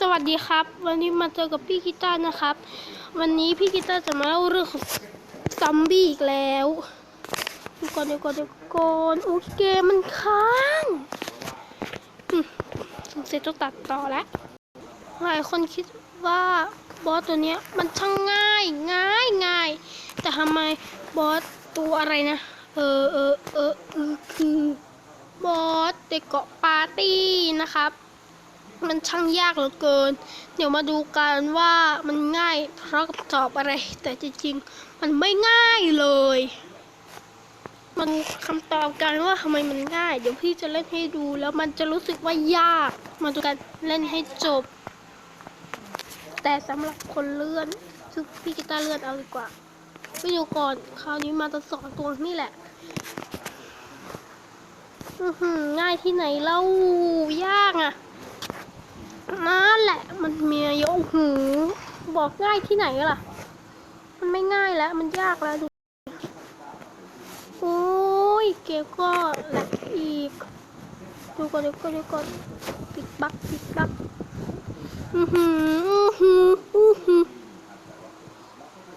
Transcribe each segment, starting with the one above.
สวัสดีครับ วันนี้มาเจอกับพี่กีตาร์นะครับ วันนี้พี่กีตาร์จะมาเล่าเรื่องของซอมบี้อีกแล้วเดี๋ยวก่อนเดี๋ยวก่อนเดี๋ยวก่อนโอเคมันค้างสงสัยต้องตัดต่อแล้วหลายคนคิดว่าบอสตัวเนี้ยมันช่างง่ายง่ายง่าย แต่ทำไมบอสตัวอะไรนะ เออเออเออเออคือบอสเด็กเกาะปาร์ตี้นะครับ มันช่างยากเหลือเกิน เดี๋ยวมาดูกันว่ามันง่ายเพราะกับตอบอะไร แต่จริงๆ มันไม่ง่ายเลย มันคำตอบกันว่าทำไมมันง่าย เดี๋ยวพี่จะเล่นให้ดูแล้วมันจะรู้สึกว่ายาก มาดูกันเล่นให้จบ แต่สำหรับคนเลื่อนซึ่งพี่กีตาร์เลื่อนเอาดีกว่าไปดูก่อนคราวนี้มาตัวสองตัวนี่แหละอือง่ายที่ไหนเล่ายากอะ นั่นแหละ มันมีเยอะหูบอกง่ายที่ไหนล่ะ มันไม่ง่ายแล้ว มันยากแล้วดูโอ้ยเกมก็แหลกอีก ดูก่อนดูก่อนดูก่อนปิดบักปิดบักอือหืออือหืออือหือ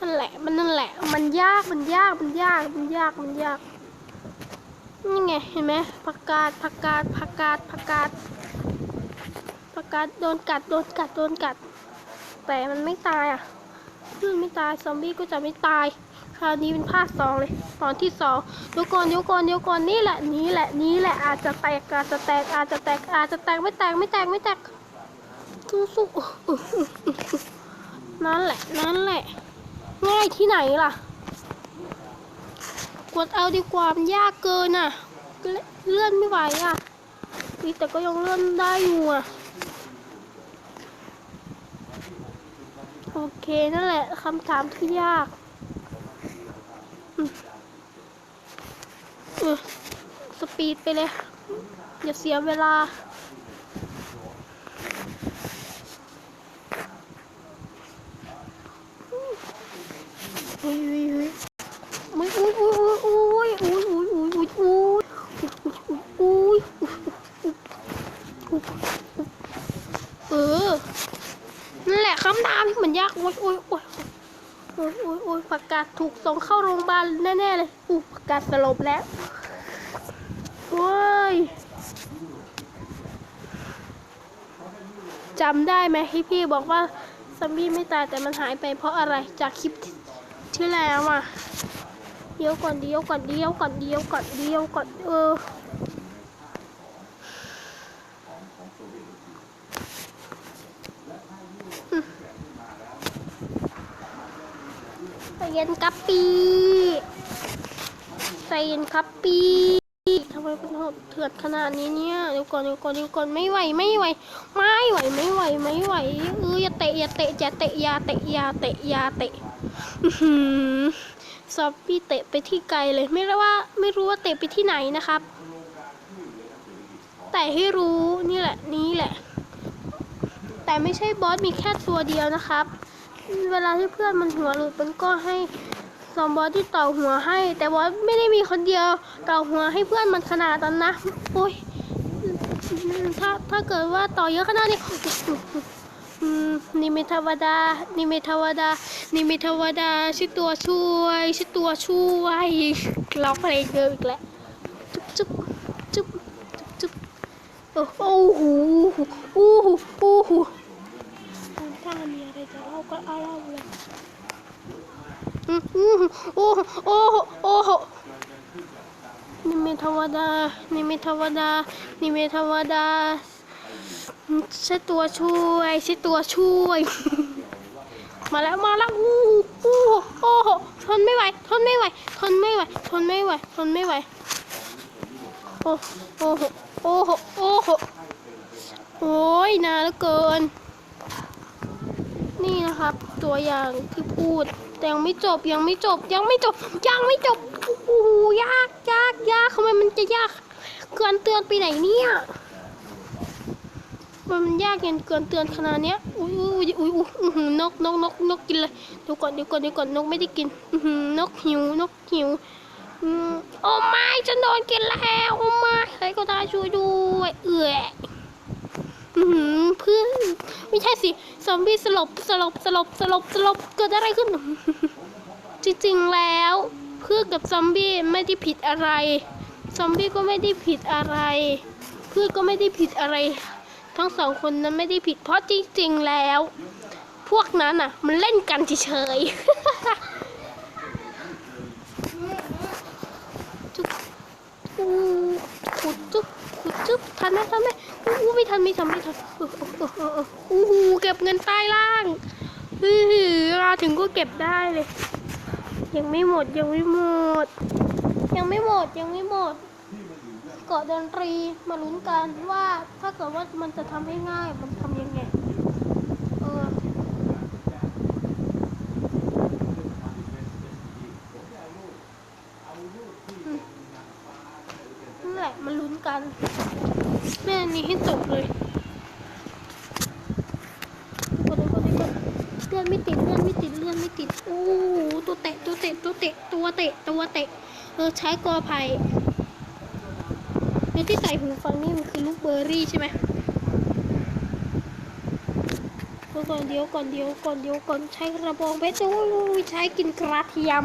นั่นแหละ มันนั่นแหละ มันยาก มันยาก มันยาก มันยาก มันยาก นี่ไง เห็นไหมผักกาดผักกาดผักกาดผักกาด ประกาศโดนกัดโดนกัดโดนกัด แต่มันไม่ตายอะมันไม่ตายซอมบี้ก็จะไม่ตาย คราวนี้เป็นภาคสองเลยตอนที่สองเดี๋ยวก่อนเดี๋ยวก่อนเดี๋ยวก่อนนี่แหละนี่แหละนี่แหละอาจจะแตกอาจจะแตกอาจจะแตกอาจจะแตกไม่แตกไม่แตกไม่แตกสู้สู้นั่นแหละนั่นแหละง่ายที่ไหนล่ะกดเอาดีกว่ามันยากเกินอะ เลื่อนไม่ไหวอะแต่ก็ยังเลื่อนได้อยู่อะ โอเค นั่นแหละคำถามที่ยากสปีดไปเลย อย่าเสียเวลา อุ้ย หละคำถามที่มันยากโอ้ยโอ้ยโอ้ยโอ้ยโอ้ยโอ้ยประกาศถูกส่งเข้าโรงพยาบาลแน่ๆเลยอู้ประกาศสลบแล้วโอ้ยจำได้ไหมที่พี่บอกว่าซัมบี้ไม่ตายแต่มันหายไปเพราะอะไรจากคลิปที่ที่แล้วอะเดี๋ยวก่อนเดี๋ยวก่อนเดี๋ยวก่อนเดี๋ยวก่อนเดี๋ยวก่อนเออ ใจเย็นครับปีใจเย็นครับปีทำไมเป็นโหดเถื่อนขนาดนี้เนี่ยเดี๋ยวก่อนเดี๋ยวก่อนเดี๋ยวก่อนไม่ไหวไม่ไหว ไม่ไหวไม่ไหวไม่ไหวเอออย่าเตะอย่าเตะอย่าเตะอย่าเตะอย่าเตะอย่าเตะอื้อหือซอฟปี้เตะไปที่ไกลเลยไม่รู้ว่าไม่รู้ว่าเตะไปที่ไหนนะครับ แต่ให้รู้นี่แหละนี่แหละ แต่ไม่ใช่บอสมีแค่ตัวเดียวนะครับ เวลาที่เพื่อนมันหัวหลุดมันก็ให้ซอมบอสที่ต่อหัวให้ แต่บอสไม่ได้มีคนเดียวต่อหัวให้เพื่อนมันขนาดนั้นนะโอ้ยถ้าถ้าเกิดว่าต่อเยอะขนาดนี้นี่ไม่ธรรมดา นี่ไม่ธรรมดา นี่ไม่ธรรมดาชื่อตัวช่วยชื่อตัวช่วยร้องเพลงเดิมอีกแล้วจุ๊บจุ๊บจุ๊บจุ๊บจุ๊บโอ้โหโอ้โหโอ้โหามีอะไรจะเล่าก็เล่าเลยอืมอืมโอ้โหโอ้โหโอ้โหนี่ไม่ธรรมดา นี่ไม่ธรรมดา นี่ไม่ธรรมดาใช่ตัวช่วยใช่ตัวช่วย มาแล้วมาแล้วอู้หูอู้หูโอ้โหทนไม่ไหวทนไม่ไหวทนไม่ไหวทนไม่ไหวทนไม่ไหวโอ้โอ้โหโอ้โหโอ้โหโอ้ยนานเหลือเกิน นี่นะครับ ตัวอย่างที่พูด แต่ยังไม่จบยังไม่จบยังไม่จบยังไม่จบโอ้โหยากยากยากทำไมมันจะยาก เกินเตือนไปไหนเนี่ยมันยากเกินเกินเตือนขนาดเนี้ยอุ้ยอุ้ยอุ้ยอุ้ยนกนกนกนกกินเลยเดี๋ยวก่อนเดี๋ยวก่อนเดี๋ยวก่อนนกไม่ได้กินนกหิวนกหิวอืมโอ้ไม่ฉันโดนกินแล้วโอ้ไม่ใครก็ได้ช่วยด้วยเอื่อยอื้อหือเพื่อน ไม่ใช่สิซอมบี้สลบสลบสลบสลบสลบเกิดอะไรขึ้น จริงๆแล้วเพื่อกับซอมบี้ไม่ได้ผิดอะไร ซอมบี้ก็ไม่ได้ผิดอะไร เพื่อก็ไม่ได้ผิดอะไร ทั้งสองคนนั้นไม่ได้ผิดเพราะจริง ๆแล้ว พวกนั้นอะ มันเล่นกันเฉยๆจุ๊บขุดจุ๊บขุดจุ๊บทันไหมทันไหม ไม่ทันไม่ทันไม่ทันเออเออเออเออเอออู้หูเก็บเงินใต้ล่างฮือหือมาถึงก็เก็บได้เลย ยังไม่หมดยังไม่หมด ยังไม่หมดยังไม่หมด เกาะดนตรีมาลุ้นกันว่าถ้าเกิดว่ามันจะทำให้ง่ายมันทำยังไง เออ นั่นแหละมันลุ้นกัน แม่อั นนี้ให้จบเลยกดเลยกดเลยกดเลื่อนไม่ติดเลื่อนไม่ติดเลื่อนไม่ติด โอ้ตัวเตะตัวเตะตัวเตะตัวเตะตัวเตะเออใช้กอไผ่ในที่ใส่หูฟังนี่มันคือลูกเบอร์รี่ใช่ไหมก่อนเดี๋ยวก่อนเดี๋ยวก่อนเดี๋ยวก่อนใช้กระบองเพชรโอ้ยใช้กินกระเทียม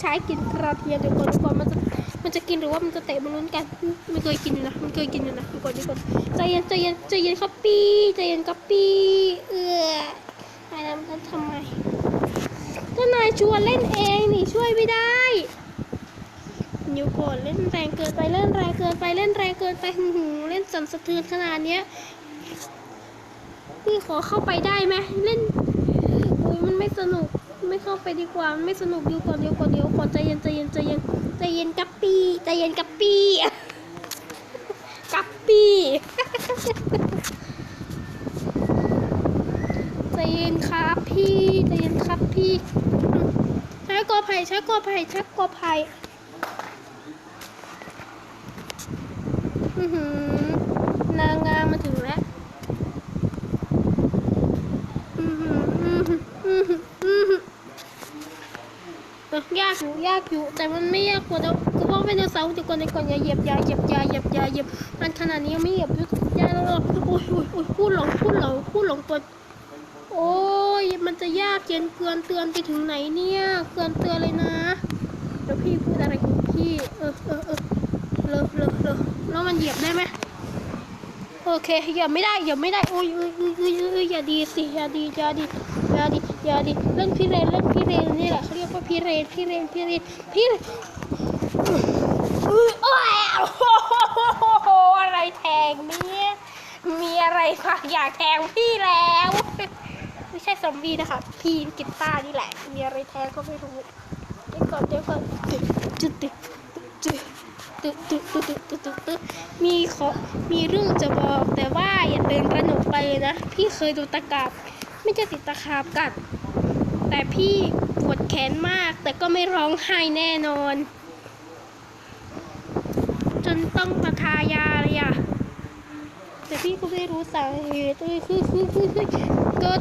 ใช้กินกระเทียมเดี๋ยวก่อนก่อนมันจะ มันจะกินหรือว่ามันจะเตะมันลุ้นกันไม่เคยกินอยู่นะ มันเคยกินอยู่นะดี๋ยวก่อนดี๋ยวก่อนใจเย็นใจเย็นใจเย็นครับปีใจเย็นครับปีเออนายทำฉันทำไมก็นายชวนเล่นเองนี่ช่วยไม่ได้เดี๋ยวก่อนเล่นแรงเกินไปเล่นแรงเกินไปเล่นแรงเกินไปหือหือเล่นสั่นสะเทือนขนาดเนี้ยพี่ขอเข้าไปได้ไหมเล่นโอ้ยมันไม่สนุก ไม่เข้าไปดีกว่าไม่สนุกเดี๋ยวก่อนเดี๋ยวก่อนเดี๋ยวก่อนใจเย็นใจเย็นใจเย็นใจเย็นกับปีใจเย็นกับปีกับปีใจเย็นครับพี่ใจเย็นครับพี่ใช้กอไผ่ใช้กอไผ่ใช้กอไผ่อือหือนางงามมาถึงแล้ว อือหืออือหืออือหืออือหือเออ ยากอยู่ แต่มันไม่ยากกว่าเดิมก็เพราะเป็นเสาร์เดี๋ยวก่อนเดี๋ยวก่อนอย่าเหยียบอย่าเหยียบอย่าเหยียบอย่าเหยียบมันขนาดนี้ยังไม่เหยียบยุดยาแล้วหรอโอ้ยโอ้ยโอ้ยพูดหลงพูดหลงพูดหลงตัวโอ้ยมันจะยากเย็นเกินเตือนไปถึงไหนเนี่ยเกินเตือนเลยนะเดี๋ยวพี่พูดอะไรของพี่เออเออเออเลอะเลอะเลอะแล้วมันเหยียบได้ไหมโอเคอย่าไม่ได้อย่าไม่ได้โอ้ยเอ้ยเอ้ยเอ้ยเอ้ยอย่าดีสิอย่าดีอย่าดีอย่าดี อย่าดีเล่นพี่เรนเล่นพี่เรนนี่แหละเขาเรียกว่าพี่เรนพี่เรนพี่เรนพี่เรนอุ๊ยโอ้ยโอ้โหอะไรแทงเนี่ยมีอะไรคะอยากแทงพี่แล้ว ไม่ใช่ซอมบี้นะคะ พี่กีตาร์นี่แหละ มีอะไรแทงก็ไม่รู้เดี๋ยวก่อนเดี๋ยวก่อนจุดจุดจุดตึ๊ดตึ๊ดตึ๊ดตึ๊ดตึ๊ดตึ๊ดตึ๊ดมีขอมีเรื่องจะบอกแต่ว่าอย่าเดินระหนกไปนะ พี่เคยโดนตะขาบ ไม่ใช่ติดตะขาบกัด แต่พี่ปวดแขนมากแต่ก็ไม่ร้องไห้แน่นอน จนต้องมาทายาเลยอะแต่พี่ก็ไม่รู้สาเหตุเลยคือคือคือกิด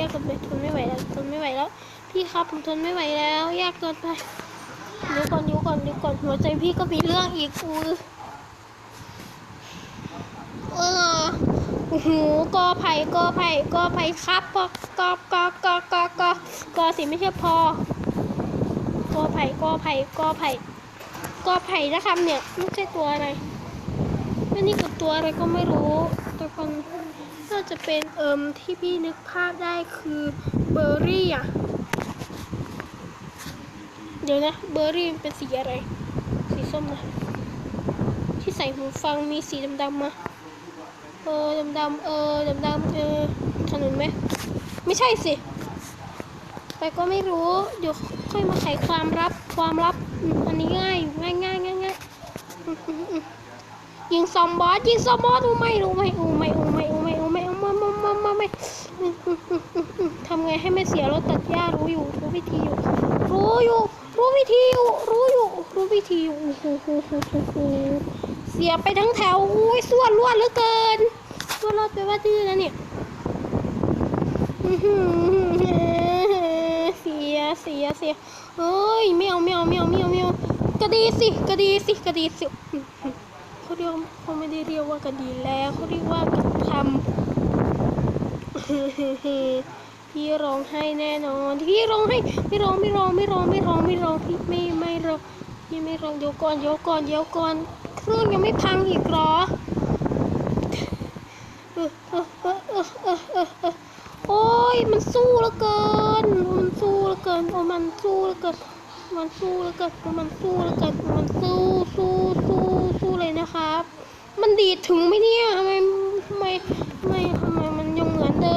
ยากเกินไปทนไม่ไหวแล้วทนไม่ไหวแล้ว พี่ครับผมทนไม่ไหวแล้ว ยากเกินไปเดี๋ยวก่อนเดี๋ยวก่อนเดี๋ยวก่อนหัวใจพี่ก็มีเรื่องอีกอือเออโอ้โหกอไผ่กอไผ่กอไผ่ครับกอกอกอกอกอกอกอสิไม่ใช่พอกอไผ่กอไผ่กอไผ่กอไผ่นะครับเนี่ยไม่ใช่ตัวอะไรอันนี้คือตัวอะไรก็ไม่รู้แต่คนน่า จะเป็นเอิมที่พี่นึกภาพได้คือเบอร์รี่อะ เดี๋ยวนะเบอร์รี่เป็นสีอะไร สีส้มนะที่ใส่หูฟังมีสีดำๆมาเออดำดำๆเออดำดำๆเออถนนไหมไม่ใช่สิแต่ก็ไม่รู้เดี๋ยวค่อยมาไขความลับความลับอันนี้ง่ายง่ายง่ายง่ายง่ายยิงซอมบอสยิงซอมบอสอู้ไม่รู้ไม่อู้ไม่อู้ไม่อู้ไม่อู้ไม่อู้ ทำไงให้ไม่เสียรถตัดหญ้ารู้อยู่ รู้วิธีอยู่ รู้อยู่ รู้วิธีอยู่ รู้อยู่ รู้วิธีอยู่โอ้โหโอ้โหโอ้โหเสียไปทั้งแถวอุ้ยส่วนรวดเหลือเกินส่วนรวดไปว่าดื้อนะเนี่ยเสียเสียเสียเอ้ยไม่เอาไม่เอาไม่เอาไม่เอาไม่เอากระดีสิกระดีสิกระดีสิเขาเรียกเขาไม่ได้เรียกว่ากระดีแล้วเขาเรียกว่ากระทำ พี่ร้องไห้แน่นอน พี่ร้องไห้ไม่ร้องไม่ร้องไม่ร้องไม่ร้องไม่ร้องพี่ไม่ไม่ร้องพี่ไม่ร้องเดี๋ยวก่อนเดี๋ยวก่อนเดี๋ยวก่อนเครื่องยังไม่พังอีกหรอเออเออเออเออเออเออเออโอ้ยมันสู้เหลือเกิน มันสู้เหลือเกินโอ้มันสู้เหลือเกินมันสู้เหลือเกินมันสู้เหลือเกินมันสู้สู้สู้สู้เลยนะครับ มันดีดถึงไหมเนี่ยทำไมทำไมทำไม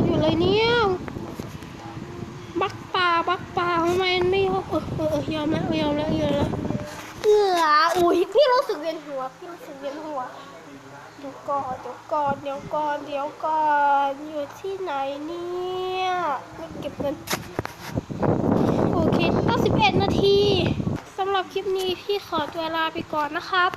อยู่เลยเนี่ยบักป่าบักป่าทำไมมันไม่ยอมเออเออเออยอมแล้วยอมแล้วยอมแล้วเอออุ้ยพี่รู้สึกเวียนหัวพี่รู้สึกเวียนหัวเดี๋ยวก่อนเดี๋ยวก่อนเดี๋ยวก่อนเดี๋ยวก่อนอยู่ที่ไหนเนี่ยไม่เก็บเงินโอเค91นาทีสำหรับคลิปนี้พี่ขอตัวลาไปก่อนนะครับ